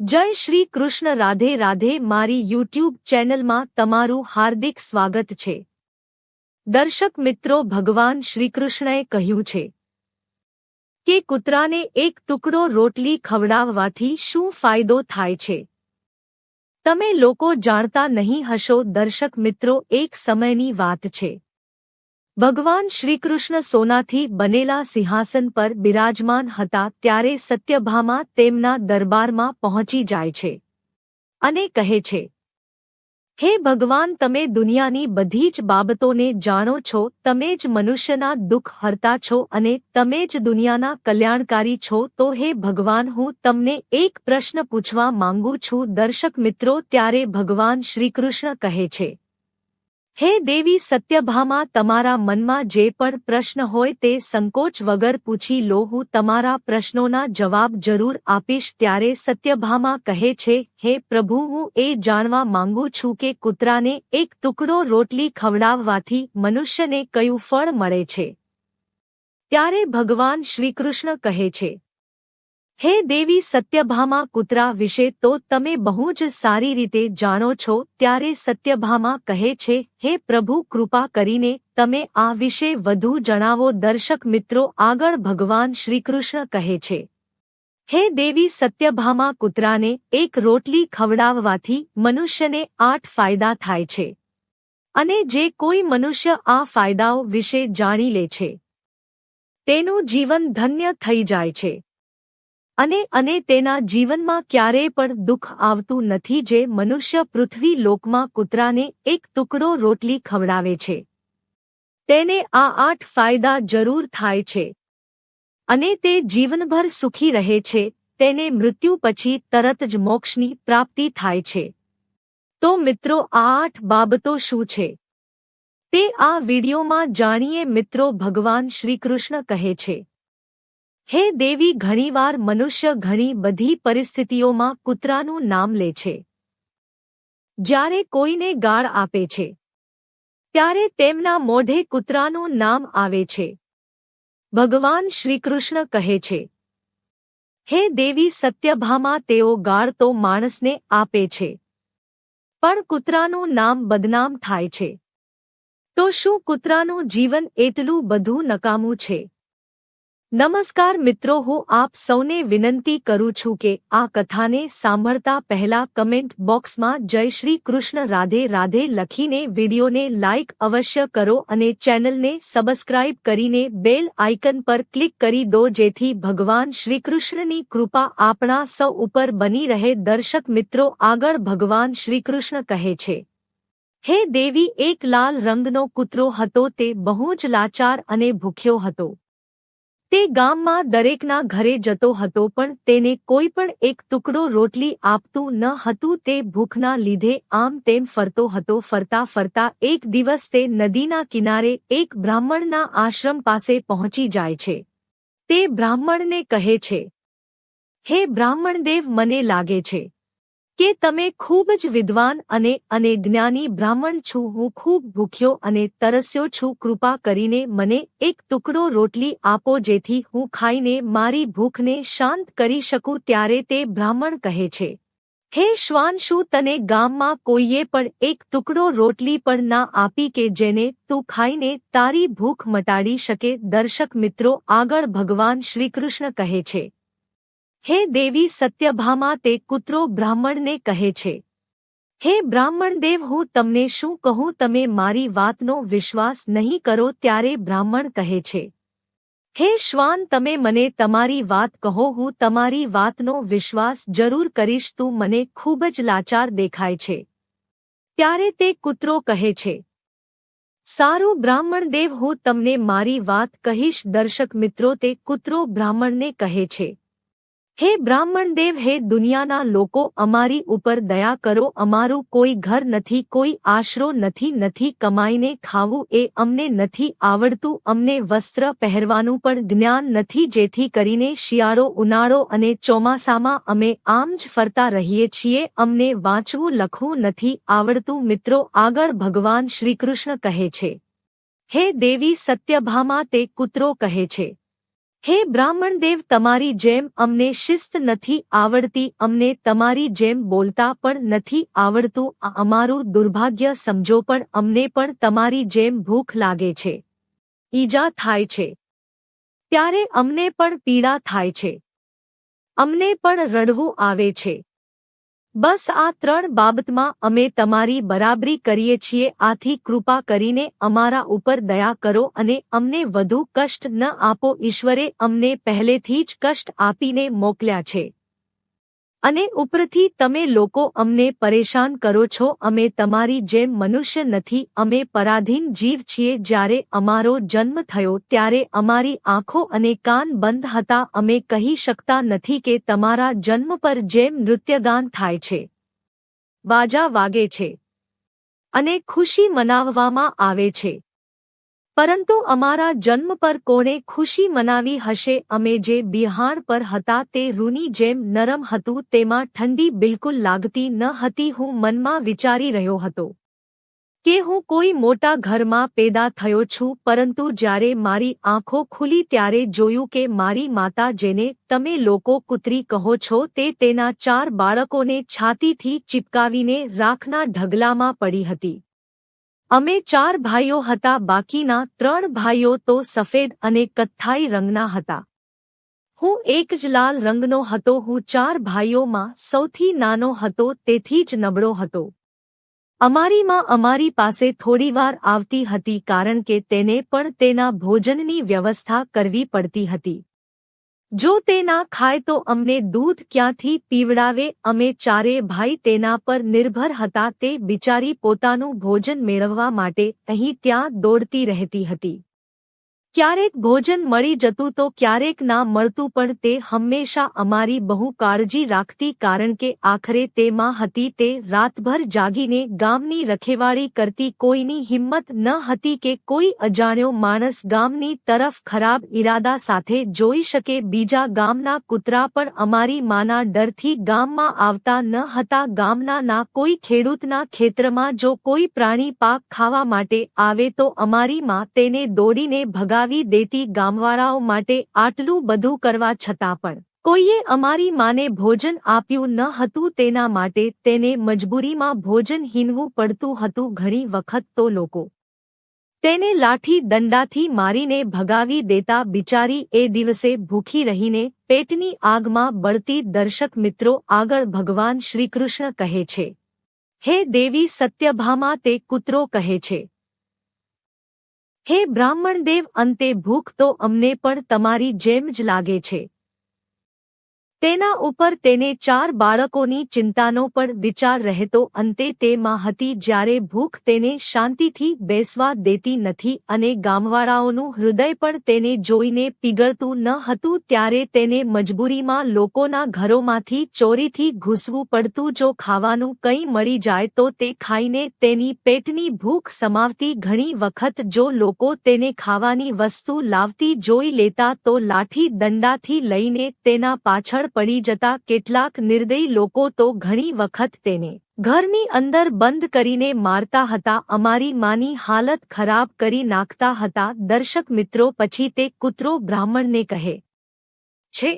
જય શ્રી કૃષ્ણ, રાધે રાધે. મારી યુટ્યુબ ચેનલમાં તમારું હાર્દિક સ્વાગત છે. દર્શક મિત્રો, ભગવાન શ્રીકૃષ્ણએ કહ્યું છે કે કૂતરાને એક ટુકડો રોટલી ખવડાવવાથી શું ફાયદો થાય છે? તમે લોકો જાણતા નહીં હશો, દર્શક મિત્રો, એક સમયની વાત છે. ભગવાન શ્રીકૃષ્ણ સોનાથી બનેલા સિંહાસન પર બિરાજમાન હતા ત્યારે સત્યભામા તેમના દરબારમાં પહોંચી જાય છે અને કહે છે, હે ભગવાન, તમે દુનિયાની બધી જ બાબતોને જાણો છો, તમે જ મનુષ્યના દુઃખ હરતા છો અને તમે જ દુનિયાના કલ્યાણકારી છો, તો હે ભગવાન, હું તમને એક પ્રશ્ન પૂછવા માંગુ છું. દર્શક મિત્રો, ત્યારે ભગવાન શ્રીકૃષ્ણ કહે છે હે દેવી સત્યભામા, તમારા મનમાં જે પણ પ્રશ્ન હોય તે સંકોચ વગર પૂછી લો, હું તમારા પ્રશ્નોના જવાબ જરૂર આપીશ. ત્યારે સત્યભામા કહે છે, હે પ્રભુ, હું એ જાણવા માંગુ છું કે કૂતરાને એક ટુકડો રોટલી ખવડાવવાથી મનુષ્યને કયું ફળ મળે છે? ત્યારે ભગવાન શ્રીકૃષ્ણ કહે છે હે દેવી સત્યભામા કૂતરા વિશે તો તમે બહુ જ સારી રીતે જાણો છો ત્યારે સત્યભામા કહે છે, હે પ્રભુ કૃપા કરીને તમે આ વિશે વધુ જણાવો. દર્શક મિત્રો, આગળ ભગવાન શ્રીકૃષ્ણ કહે છે. હે દેવી સત્યભામા કૂતરાને એક રોટલી ખવડાવવાથી મનુષ્યને આઠ ફાયદા થાય છે. અને જે કોઈ મનુષ્ય આ ફાયદાઓ વિશે જાણી લે છે, તેનું જીવન ધન્ય થઈ જાય છે. અને અને તેના જીવનમાં ક્યારેય પણ દુઃખ આવતું નથી જે મનુષ્ય પૃથ્વી લોકમાં કૂતરાને એક ટુકડો રોટલી ખવડાવે છે. તેને આ આઠ ફાયદા જરૂર થાય છે. અને તે જીવનભર સુખી રહે છે. તેને મૃત્યુ પછી તરત જ મોક્ષની પ્રાપ્તિ થાય છે. તો મિત્રો, આ આઠ બાબતો શું છે? તે આ વિડીયોમાં જાણીએ મિત્રો, ભગવાન શ્રીકૃષ્ણ કહે છે. હે દેવી, ઘણીવાર મનુષ્ય ઘણી બધી પરિસ્થિતિઓમાં કૂતરાનું નામ લે છે. જ્યારે કોઈને ગાળ આપે છે, ત્યારે તેમના મોઢે કૂતરાનું નામ આવે છે. ભગવાન શ્રીકૃષ્ણ કહે છે, હે દેવી, સત્યભામાં, તેઓ ગાળ તો માણસને આપે છે, પણ કૂતરાનું નામ બદનામ થાય છે. તો શું કૂતરાનું જીવન એટલું બધું નકામું છે? નમસ્કાર મિત્રો, હું આપ સૌને વિનંતી કરું છું કે આ કથાને સાંભળતા પહેલા કમેન્ટ બોક્સમાં જય શ્રી કૃષ્ણ, રાધે રાધે લખીને વિડીયોને લાઇક અવશ્ય કરો અને ચેનલને સબસ્ક્રાઇબ કરીને બેલ આઇકન પર ક્લિક કરી દો જેથી ભગવાન શ્રીકૃષ્ણની કૃપા આપણા સૌ ઉપર બની રહે. દર્શક મિત્રો, આગળ ભગવાન શ્રીકૃષ્ણ કહે છે, હે દેવી, એક લાલ રંગનો કૂતરો હતો, તે બહુ જ લાચાર અને ભૂખ્યો હતો. તે ગામમાં દરેકના ઘરે જતો હતો પણ તેને કોઈ પણ એક ટુકડો રોટલી આપતું ન હતું તે ભૂખના લીધે આમ તેમ ફરતો હતો ફરતા ફરતા એક દિવસ તે નદીના કિનારે એક બ્રાહ્મણના આશ્રમ પાસે પહોંચી જાય છે. તે બ્રાહ્મણને કહે છે, હે બ્રાહ્મણદેવ, મને લાગે છે કે તમે ખૂબ જ વિદ્વાન અને અને જ્ઞાની બ્રાહ્મણ છું, હું ખૂબ ભૂખ્યો અને તરસ્યો છું, કૃપા કરીને મને એક ટુકડો રોટલી આપો જેથી હું ખાઈને મારી ભૂખને શાંત કરી શકું ત્યારે તે બ્રાહ્મણ કહે છે. હે શ્વાન શું તને ગામમાં કોઈએ પણ એક ટુકડો રોટલી પણ ના આપી કે જેને તું ખાઈને તારી ભૂખ મટાડી શકે, દર્શક મિત્રો, આગળ ભગવાન શ્રીકૃષ્ણ કહે છે. હે દેવી સત્યભામા તે કૂતરો બ્રાહ્મણને કહે છે. હે બ્રાહ્મણદેવ હું તમને શું કહું? તમે મારી વાતનો વિશ્વાસ નહીં કરો ત્યારે બ્રાહ્મણ કહે છે. હે શ્વાન, તમે મને તમારી વાત કહો, હું તમારી વાતનો વિશ્વાસ જરૂર કરીશ, તું મને ખૂબ જ લાચાર દેખાય છે. ત્યારે તે કૂતરો કહે છે. સારું બ્રાહ્મણ દેવ, હું તમને મારી વાત કહીશ, દર્શક મિત્રો, તે કૂતરો બ્રાહ્મણને કહે છે. હે બ્રાહ્મણ દેવ, હે દુનિયાના લોકો, અમારી ઉપર દયા કરો, અમારું કોઈ ઘર નથી, કોઈ આશરો નથી નથી કમાઈને ખાવું, એ અમને નથી આવડતું, અમને વસ્ત્ર પહેરવાનું પણ જ્ઞાન નથી, જેથી કરીને શિયાળો ઉનાળો અને ચોમાસામાં અમે આમ જ ફરતા રહીએ છીએ, અમને વાંચવું, લખવું નથી આવડતું, મિત્રો, આગળ ભગવાન શ્રીકૃષ્ણ કહે છે. હે દેવી, સત્યભામા, તે કૂતરો કહે છે. હે બ્રાહ્મણદેવ તમારી જેમ અમને શિસ્ત નથી આવડતી, અમને તમારી જેમ બોલતા પણ નથી આવડતું, આ અમારું દુર્ભાગ્ય સમજો પણ, અમને પણ તમારી જેમ ભૂખ લાગે છે, ઈજા થાય છે. ત્યારે અમને પણ પીડા થાય છે. અમને પણ રડવું આવે છે. બસ આ ત્રણ બાબતમાં અમે તમારી બરાબરી કરીએ છીએ, આથી કૃપા કરીને અમારા ઉપર દયા કરો અને અમને વધુ કષ્ટ ન આપો. ઈશ્વરે અમને પહેલેથી જ કષ્ટ આપીને મોકલ્યા છે. અને ઉપરથી તમે લોકો અમને પરેશાન કરો છો, અમે તમારી જેમ મનુષ્ય નથી, અમે પરાધીન જીવ છીએ, જ્યારે અમારો જન્મ થયો, ત્યારે અમારી આંખો અને કાન બંધ હતા, અમે કહી શકતા નથી કે તમારા જન્મ પર જેમ નૃત્યગાન થાય છે. બાજા વાગે છે. અને ખુશી મનાવવામાં આવે છે. પરંતુ અમારા જન્મ પર કોણે ખુશી મનાવી હશે? અમે જે બિહાણ પર હતા તે રૂની જેમ નરમ હતું, તેમાં ઠંડી બિલકુલ લાગતી ન હતી. હું મનમાં વિચારી રહ્યો હતો કે હું કોઈ મોટા ઘરમાં પેદા થયો છું, પરંતુ જ્યારે મારી આંખો ખુલી ત્યારે જોયું કે મારી માતા જેને તમે લોકો કૂતરી કહો છો, તે તેના ચાર બાળકોને છાતીથી ચિપકાવીને રાખના ઢગલામાં પડી હતી. અમે ચાર ભાઈઓ હતા, બાકીના ત્રણ ભાઈઓ તો સફેદ અને કથ્થાઈ રંગના હતા. હું એક જ લાલ રંગનો હતો, હું ચાર ભાઈઓમાં સૌથી નાનો હતો, તેથી જ નબળો હતો. અમારી માં અમારી પાસે થોડીવાર આવતી હતી, કારણ કે તેને પણ તેના ભોજનની વ્યવસ્થા કરવી પડતી હતી. જો તેના ખાય તો અમને દૂધ ક્યાંથી પીવડાવે? અમે ચારે ભાઈ તેના પર નિર્ભર હતા. તે બિચારી પોતાનું ભોજન મેળવવા માટે અહીં ત્યાં દોડતી રહેતી હતી. ક્યારેક ભોજન મળી જતું તો ક્યારેક ના મળતું પણ તે હંમેશા અમારી બહુ કાળજી રાખતી કારણ કે આખરે તેમાં હતી તે રાતભર જાગીને ગામની રખેવાળી કરતી કોઈની હિંમત ન હતી કે કોઈ અજાણ્યો માણસ ગામની તરફ ખરાબ ઈરાદા સાથે જોઈ શકે. બીજા ગામના કૂતરા પણ અમારી માના ડરથી ગામમાં આવતા ન હતા. ગામના ના કોઈ ખેડૂતના ખેતરમાં જો કોઈ પ્રાણી પાક ખાવા માટે આવે તો અમારી માં તેને દોડીને ભગા ચલાવી દેતી ગામવાળાઓ માટે આટલું બધું કરવા છતાં પણ કોઈએ અમારી માને ભોજન આપ્યું ન હતું તેના માટે તેને મજબૂરીમાં ભોજન હીનવું પડતું હતું ઘણી વખત તો લોકો તેને લાઠી દંડાથી મારીને ભગાવી દેતા બિચારી એ દિવસે ભૂખી રહીને પેટની આગમાં બળતી દર્શક મિત્રો આગળ ભગવાન શ્રીકૃષ્ણ કહે છે, હે દેવી સત્યભામા તે કૂતરો કહે છે હે બ્રાહ્મણદેવ અંતે ભૂખ તો અમને પણ તમારી જેમ જ લાગે છે. તેના ઉપર તેને ચાર બાળકોની ચિંતાનો પણ વિચાર રહેતો, અંતે તેમાં હતી જ્યારે ભૂખ તેને શાંતિથી બેસવા દેતી નથી અને ગામવાળાઓનું હૃદય પણ તેને જોઈને પીગળતું ન હતું ત્યારે તેને મજબૂરીમાં લોકોના ઘરોમાંથી ચોરીથી ઘૂસવું પડતું જો ખાવાનું કંઈ મળી જાય તો તે ખાઈને તેની પેટની ભૂખ સમાવતી ઘણી વખત જો લોકો તેને ખાવાની વસ્તુ લાવતી જોઈ લેતા તો લાઠી દંડાથી લઈને તેના પાછળ પડી જતા કેટલાક નિર્દયી લોકો તો ઘણી વખત તેને ઘરની અંદર બંધ કરીને મારતા હતા. અમારી માની હાલત ખરાબ કરી નાખતા હતા. દર્શક મિત્રો, પછી તે કૂતરો બ્રાહ્મણને કહે, છે.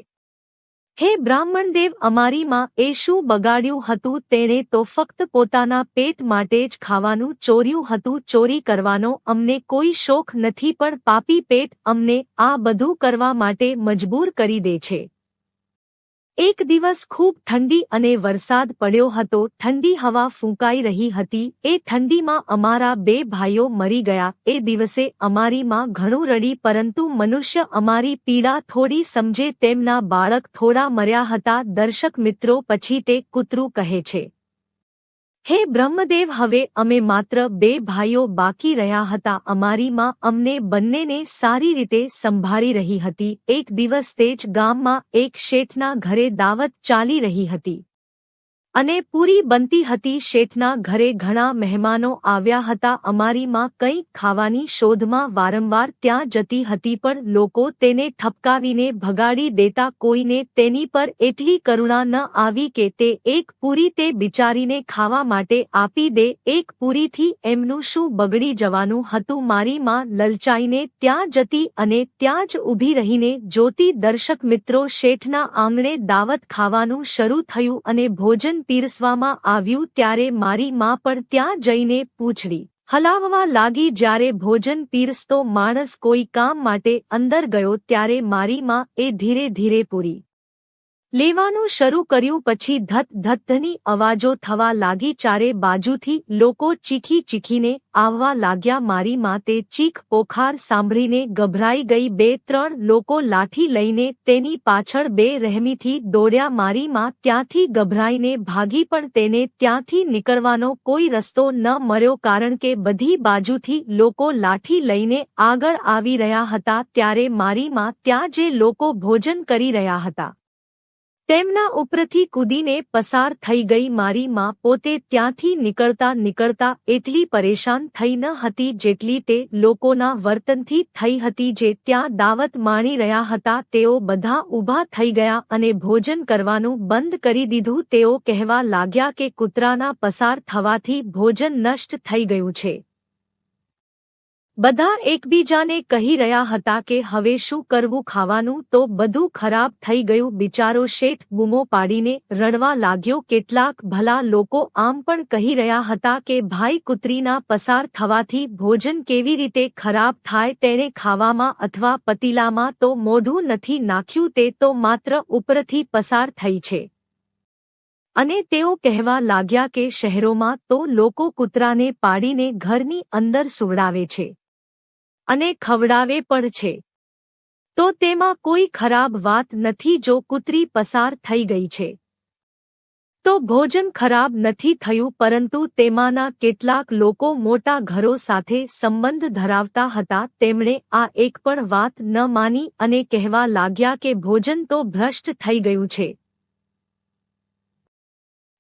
હે બ્રાહ્મણદેવ અમારીમાં એ શું બગાડ્યું હતું? તેણે તો ફક્ત પોતાના પેટ માટે જ ખાવાનું ચોર્યું હતું. ચોરી કરવાનો અમને કોઈ શોખ નથી, પણ પાપી પેટ અમને આ બધું કરવા માટે મજબૂર કરી દે છે. એક દિવસ ખૂબ ઠંડી અને વરસાદ પડ્યો હતો. ઠંડી હવા ફૂંકાઈ રહી હતી. એ ઠંડીમાં અમારા બે ભાઈઓ મરી ગયા. એ દિવસે અમારી માં ઘણું રડી, પરંતુ મનુષ્ય અમારી પીડા થોડી સમજે. તેમના બાળક થોડા મર્યા હતા. દર્શક મિત્રો, પછી તે કૂતરું કહે છે. હે બ્રહ્મદેવ, હવે અમે માત્ર બે ભાઈઓ બાકી રહ્યા હતા. અમારી માં અમને બંનેને સારી રીતે સંભાળી રહી હતી. એક દિવસ તે જ ગામમાં એક શેઠના ઘરે દાવત ચાલી રહી હતી. અને પૂરી બનતી હતી શેઠના ઘરે ઘણા મહેમાનો આવ્યા હતા. અમારી માં કંઈક ખાવાની શોધમાં વારંવાર ત્યાં જતી હતી પણ લોકો તેને ઠપકાવીને ભગાડી દેતા કોઈને તેની પર એટલી કરુણા ન આવી કે તે એક પૂરી તે બિચારીને ખાવા માટે આપી દે. એક પૂરીથી એમનું શું બગડી જવાનું હતું મારી માં લલચાઈને ત્યાં જતી અને ત્યાં જ ઊભી રહીને જોતી દર્શક મિત્રો શેઠના આંગણે દાવત ખાવાનું શરૂ થયું અને ભોજન પીરસવામાં આવ્યું ત્યારે મારી માં પણ ત્યાં જઈને પૂછડી, હલાવવા લાગી જ્યારે ભોજન પીરસતો માણસ કોઈ કામ માટે અંદર ગયો ત્યારે મારી માં એ ધીરે ધીરે પૂરી. લેવાનું શરૂ કર્યું પછી ધત ધત્તની અવાજો થવા લાગી ચારે બાજુથી લોકો ચીખી ચીખીને આવવા લાગ્યા. મારી માતે ચીખ પોખાર સાંભળીને ગભરાઈ ગઈ. બે ત્રણ લોકો લાઠી લઈને તેની પાછળ બે રહેમીથી દોડ્યા. મારી માં ત્યાંથી ગભરાઈને ભાગી પણ તેને ત્યાંથી નીકળવાનો કોઈ રસ્તો ન મળ્યો કારણ કે બધી બાજુથી લોકો લાઠી લઈને આગળ આવી રહ્યા હતા. ત્યારે મારી માં ત્યાં જે લોકો ભોજન કરી રહ્યા હતા. તેમના ઉપરથી કૂદીને પસાર થઈ ગઈ મારી માં પોતે ત્યાંથી નીકળતા નીકળતા એટલી પરેશાન થઈ ન હતી જેટલી તે લોકોના વર્તનથી થઈ હતી જે ત્યાં દાવત માણી રહ્યા હતા. તેઓ બધા ઊભા થઈ ગયા અને ભોજન કરવાનું બંધ કરી દીધું. તેઓ કહેવા લાગ્યા કે કૂતરાના પસાર થવાથી ભોજન નષ્ટ થઈ ગયું છે. બધા એકબીજાને કહી રહ્યા હતા કે હવે શું કરવું ખાવાનું, તો બધું ખરાબ થઈ ગયું. બિચારો શેઠ બૂમો પાડીને રડવા લાગ્યો. કેટલાક ભલા લોકો આમ પણ કહી રહ્યા હતા કે ભાઈ કુતરીના પસાર થવાથી ભોજન કેવી રીતે ખરાબ થાય તેને ખાવામાં અથવા પતીલામાં તો મોઢું નથી નાખ્યું, તે તો માત્ર ઉપરથી પસાર થઈ છે. અને તેઓ કહેવા લાગ્યા કે શહેરોમાં તો લોકો કૂતરાને પાડીને ઘરની અંદર સુવડાવે છે. અને ખવડાવે પણ છે. તો તેમાં કોઈ ખરાબ વાત નથી જો કૂતરી પસાર થઈ ગઈ છે. તો ભોજન ખરાબ નથી થયું પરંતુ તેમાંના કેટલાક લોકો મોટા ઘરો સાથે સંબંધ ધરાવતા હતા. તેમણે આ એક પણ વાત ન માની અને કહેવા લાગ્યા કે ભોજન તો ભ્રષ્ટ થઈ ગયું છે.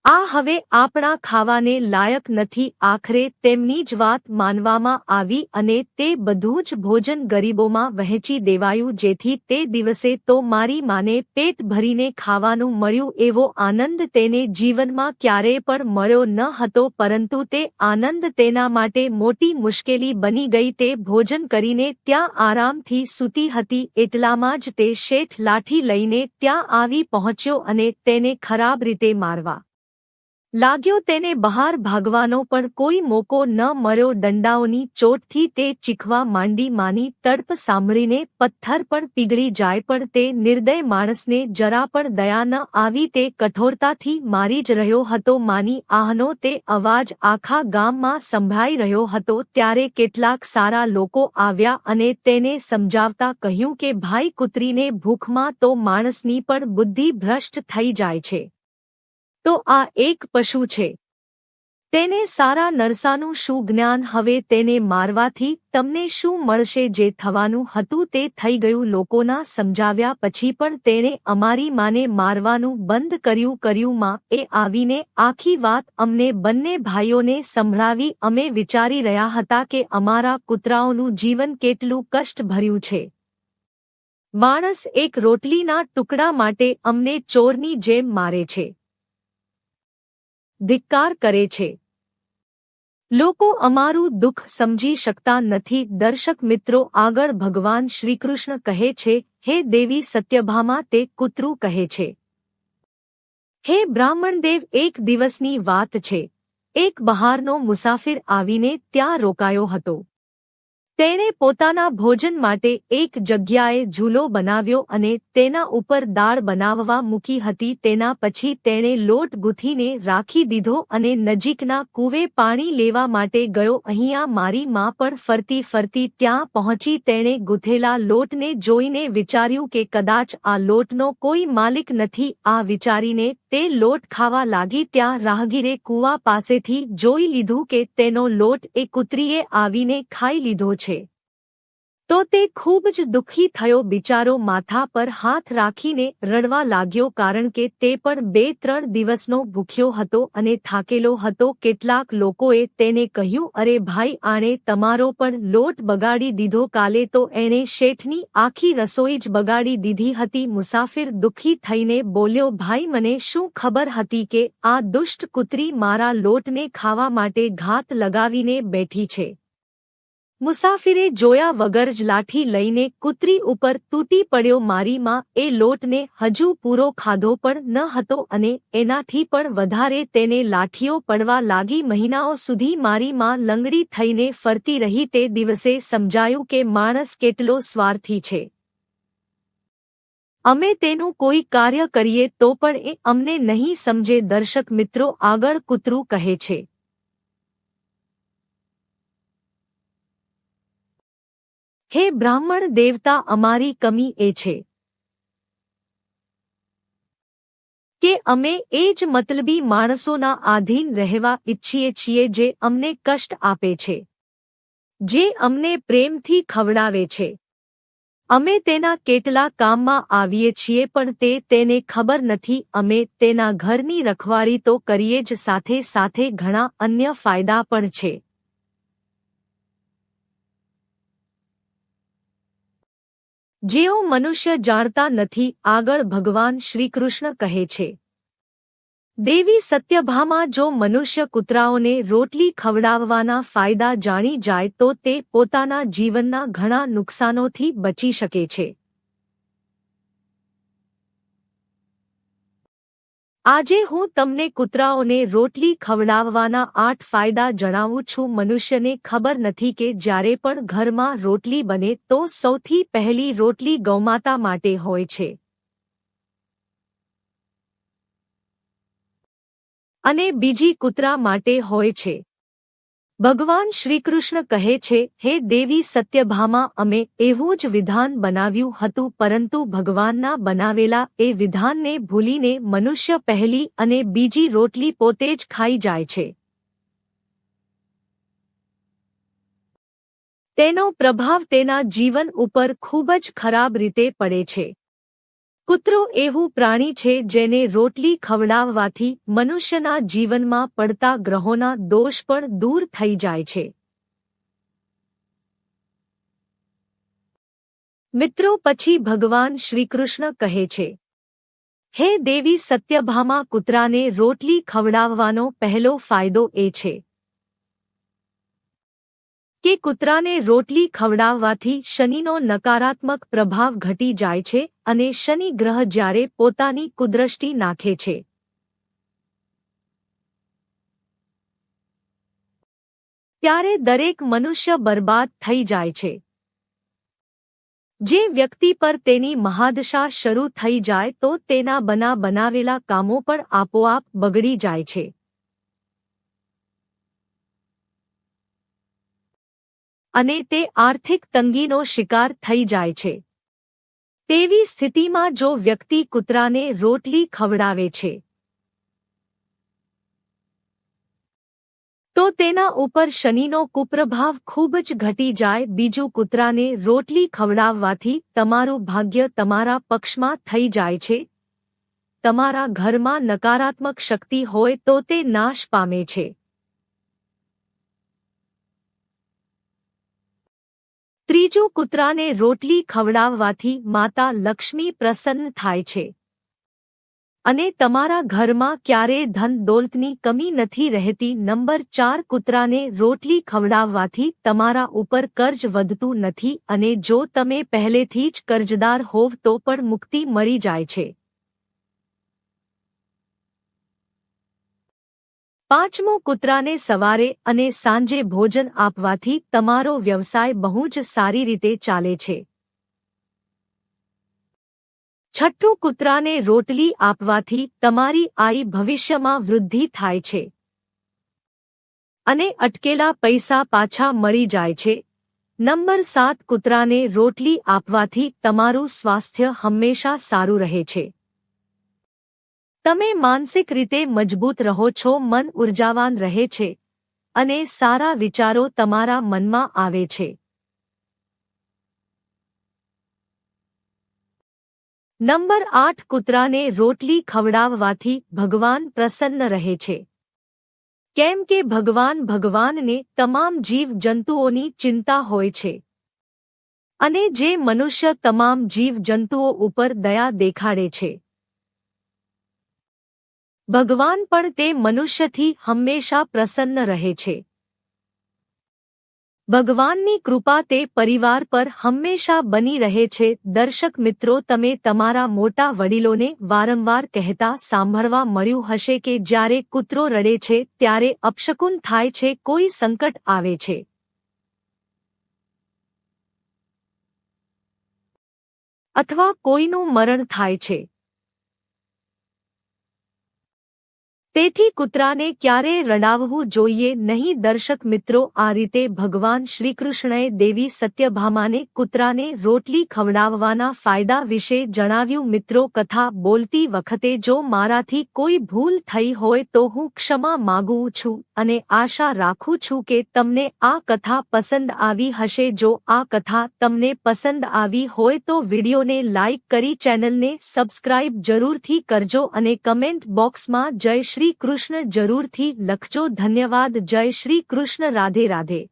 આ હવે આપણા ખાવાને લાયક નથી. આખરે તેમની જ વાત માનવામાં આવી અને તે બધું જ ભોજન ગરીબોમાં વહેંચી દેવાયું, જેથી તે દિવસે તો મારી માને પેટ ભરીને ખાવાનું મળ્યું એવો આનંદ તેને જીવનમાં ક્યારેય પણ મળ્યો ન હતો, પરંતુ તે આનંદ તેના માટે મોટી મુશ્કેલી બની ગઈ. તે ભોજન કરીને ત્યાં આરામથી સૂતી હતી, એટલામાં જ તે શેઠ લાઠી લઈને ત્યાં આવી પહોંચ્યો અને તેને ખરાબ રીતે મારવા લાગ્યો તેને બહાર ભાગવાનો પણ કોઈ મોકો ન મળ્યો. દંડાઓની ચોટથી તે ચીખવા માંડી માની તડપ સાંભળીને પથ્થર પણ પીગળી જાય પણ તે નિર્દય માણસને જરા પણ દયા ન આવી તે કઠોરતાથી મારી જ રહ્યો હતો. માની આહનો તે અવાજ આખા ગામમાં સંભળાઈ રહ્યો હતો. ત્યારે કેટલાક સારા લોકો આવ્યા અને તેને સમજાવતા કહ્યું કે, ભાઈ, કૂતરીને ભૂખમાં તો માણસની પણ બુદ્ધિ ભ્રષ્ટ થઈ જાય છે. તો આ એક પશુ છે. તેને સારા નરસાનું શું જ્ઞાન હવે તેને મારવાથી તમને શું મળશે જે થવાનું હતું તે થઈ ગયું લોકોના સમજાવ્યા પછી પણ તેણે અમારી માને મારવાનું બંધ કર્યું કર્યું માં એ આવીને આખી વાત અમને બંને ભાઈઓને સંભળાવી અમે વિચારી રહ્યા હતા કે અમારા કૂતરાઓનું જીવન કેટલું કષ્ટભર્યું છે. માણસ એક રોટલીના ટુકડા માટે અમને ચોરની જેમ મારે છે. ધિક્કાર કરે છે. લોકો અમારું દુઃખ સમજી શકતા નથી. દર્શક મિત્રો, આગળ ભગવાન શ્રીકૃષ્ણ કહે છે, હે દેવી સત્યભામા, તે કૂતરું કહે છે. હે બ્રાહ્મણદેવ એક દિવસની વાત છે. એક બહારનો મુસાફિર આવીને ત્યાં રોકાયો હતો. તેણે પોતાના ભોજન માટે એક જગ્યાએ ઝૂલો બનાવ્યો અને તેના ઉપર દાળ બનાવવા મૂકી હતી. તેના પછી તેણે લોટ ગૂંથીને રાખી દીધો અને નજીકના કૂવે પાણી લેવા માટે ગયો. અહીંયા મારી માં પણ ફરતી ફરતી ત્યાં પહોંચી તેણે ગૂંથેલા લોટને જોઈને વિચાર્યું કે કદાચ આ લોટનો કોઈ માલિક નથી. આ વિચારીને તે લોટ ખાવા લાગી. ત્યાં રાહગીરે કૂવા પાસેથી જોઈ લીધું કે તેનો લોટ એ કૂતરીએ આવીને ખાઈ લીધો છે. તો તે ખૂબ જ દુઃખી થયો બિચારો માથા પર હાથ રાખીને રડવા લાગ્યો કારણ કે તે પણ બે ત્રણ દિવસનો ભૂખ્યો હતો અને થાકેલો હતો. કેટલાક લોકોએ તેને કહ્યું, અરે ભાઈ, આણે તમારો પણ લોટ બગાડી દીધો. કાલે તો એણે શેઠની આખી રસોઈ જ બગાડી દીધી હતી. મુસાફિર દુઃખી થઈને બોલ્યો, ભાઈ, મને શું ખબર હતી કે આ દુષ્ટ કૂતરી મારા લોટને ખાવા માટે ઘાત લગાવીને બેઠી છે? મુસાફિરે જોયા વગર જ લાઠી લઈને કૂતરી ઉપર તૂટી પડ્યો મારીમાં એ લોટને હજુ પૂરો ખાધો પણ ન હતો અને એનાથી પણ વધારે તેને લાઠીઓ પડવા લાગી મહિનાઓ સુધી મારીમાં લંગડી થઈને ફરતી રહી તે દિવસે સમજાયું કે માણસ કેટલો સ્વાર્થી છે. અમે તેનું કોઈ કાર્ય કરીએ તો પણ એ અમને નહીં સમજે દર્શક મિત્રો આગળ કૂતરું કહે છે. હે બ્રાહ્મણ દેવતા, અમારી કમી એ છે કે અમે એ જ મતલબી માણસોના આધીન રહેવા ઈચ્છીએ છીએ જે અમને કષ્ટ આપે છે, જે અમને પ્રેમથી ખવડાવે છે. અમે તેના કેટલા કામમાં આવીએ છીએ પણ તે તેને ખબર નથી, અમે તેના ઘરની રખવાળી તો કરીએ જ સાથે સાથે ઘણા અન્ય ફાયદા પણ છે. જેઓ મનુષ્ય જાણતા નથી, આગળ ભગવાન શ્રીકૃષ્ણ કહે છે. દેવી સત્યભામાં જો મનુષ્ય કૂતરાઓને રોટલી ખવડાવવાના ફાયદા જાણી જાય તો તે પોતાના જીવનના ઘણા નુકસાનોથી બચી શકે છે. આજે હું તમને કૂતરાઓને રોટલી ખવડાવવાના આઠ ફાયદા જણાવું છું. મનુષ્યને ખબર નથી કે જ્યારે પણ ઘરમાં રોટલી બને તો સૌથી પહેલી રોટલી ગૌમાતા માટે હોય છે. અને બીજી કૂતરા માટે હોય છે. ભગવાન શ્રીકૃષ્ણ કહે છે, હે દેવી સત્યભામાં, અમે એવું જ વિધાન બનાવ્યું હતું, પરંતુ ભગવાનના બનાવેલા એ વિધાનને ભૂલીને મનુષ્ય પહેલી અને બીજી રોટલી પોતે જ ખાઈ જાય છે. તેનો પ્રભાવ તેના જીવન ઉપર ખૂબ જ ખરાબ રીતે પડે છે. કૂતરો એવું પ્રાણી છે જેને રોટલી ખવડાવવાથી મનુષ્યના જીવનમાં પડતા ગ્રહોના દોષ પણ દૂર થઈ જાય છે. મિત્રો, પછી ભગવાન શ્રીકૃષ્ણ કહે છે, હે દેવી સત્યભામા, કૂતરાને રોટલી ખવડાવવાનો પહેલો ફાયદો એ છે કે કૂતરાને રોટલી ખવડાવવાથી શનિનો નકારાત્મક પ્રભાવ ઘટી જાય છે અને શનિ ગ્રહ જ્યારે પોતાની કુદ્રષ્ટિ નાખે છે. ત્યારે દરેક મનુષ્ય બરબાદ થઈ જાય છે. જે વ્યક્તિ પર તેની મહાદશા શરૂ થઈ જાય તો તેના બના બનાવેલા કામો પણ આપોઆપ બગડી જાય છે. અને તે આર્થિક તંગીનો શિકાર થઈ જાય છે. તેવી સ્થિતિમાં જો વ્યક્તિ કૂતરાને રોટલી ખવડાવે છે, તો તેના ઉપર શનિનો કુપ્રભાવ ખૂબ જ ઘટી જાય. બીજું કૂતરાને રોટલી ખવડાવવાથી તમારું ભાગ્ય તમારા પક્ષમાં થઈ જાય છે. તમારા ઘરમાં નકારાત્મક શક્તિ હોય તો તે નાશ પામે છે. ત્રીજું કૂતરાને રોટલી ખવડાવવાથી માતા લક્ષ્મી પ્રસન્ન થાય છે. અને તમારા ઘરમાં ક્યારેય ધન દોલતની કમી નથી રહેતી, નંબર ચાર કૂતરાને રોટલી ખવડાવવાથી તમારા ઉપર કર્જ વધતું નથી અને જો તમે પહેલેથી જ કર્જદાર હોવ તો પણ મુક્તિ મળી જાય છે. પાંચમો કૂતરાને સવારે અને સાંજે ભોજન આપવાથી તમારો વ્યવસાય બહુ જ સારી રીતે ચાલે છે. છઠ્ઠું કૂતરાને રોટલી આપવાથી તમારી આઈ ભવિષ્યમાં વૃદ્ધિ થાય છે. અને અટકેલા પૈસા પાછા મળી જાય છે. નંબર સાત કૂતરાને રોટલી આપવાથી તમારું સ્વાસ્થ્ય હંમેશા સારું રહે છે. તમે માનસિક રીતે મજબૂત રહો છો, મન ઉર્જાવાન રહે છે અને સારા વિચારો તમારા મનમાં આવે છે. નંબર આઠ, કૂતરાને રોટલી ખવડાવવાથી ભગવાન પ્રસન્ન રહે છે. કેમ કે ભગવાન ભગવાનને તમામ જીવ જંતુઓની ચિંતા હોય છે અને જે મનુષ્ય તમામ જીવ જંતુઓ ઉપર દયા દેખાડે છે. ભગવાન પણ તે મનુષ્યથી હંમેશા પ્રસન્ન રહે છે. ભગવાનની કૃપા તે પરિવાર પર હંમેશા બની રહે છે. દર્શક મિત્રો, તમે તમારા મોટા વડીલોને વારંવાર કહેતા સાંભળવા મળ્યું હશે કે જ્યારે કૂતરો રડે છે, ત્યારે અપશકુન થાય છે, કોઈ સંકટ આવે છે. અથવા કોઈનું મરણ થાય છે. તેથી કૂતરાને ક્યારે રડાવવું જોઈએ નહીં. દર્શક મિત્રો, આ રીતે ભગવાન શ્રીકૃષ્ણએ દેવી સત્યભામાને કૂતરાને રોટલી ખવડાવવાના ફાયદા વિશે જણાવ્યું. મિત્રો, કથા બોલતી વખતે જો મારાથી કોઈ ભૂલ થઈ હોય તો હું ક્ષમા માગું છું અને આશા રાખું છું કે તમને આ કથા પસંદ આવી હશે. જો આ કથા તમને પસંદ આવી હોય તો વિડીયોને લાઇક કરી ચેનલને સબસ્ક્રાઇબ જરૂરથી કરજો અને કમેન્ટ બોક્સમાં જય શ્રી કૃષ્ણ જરૂરથી લખજો. ધન્યવાદ. જય શ્રી કૃષ્ણ. રાધે રાધે.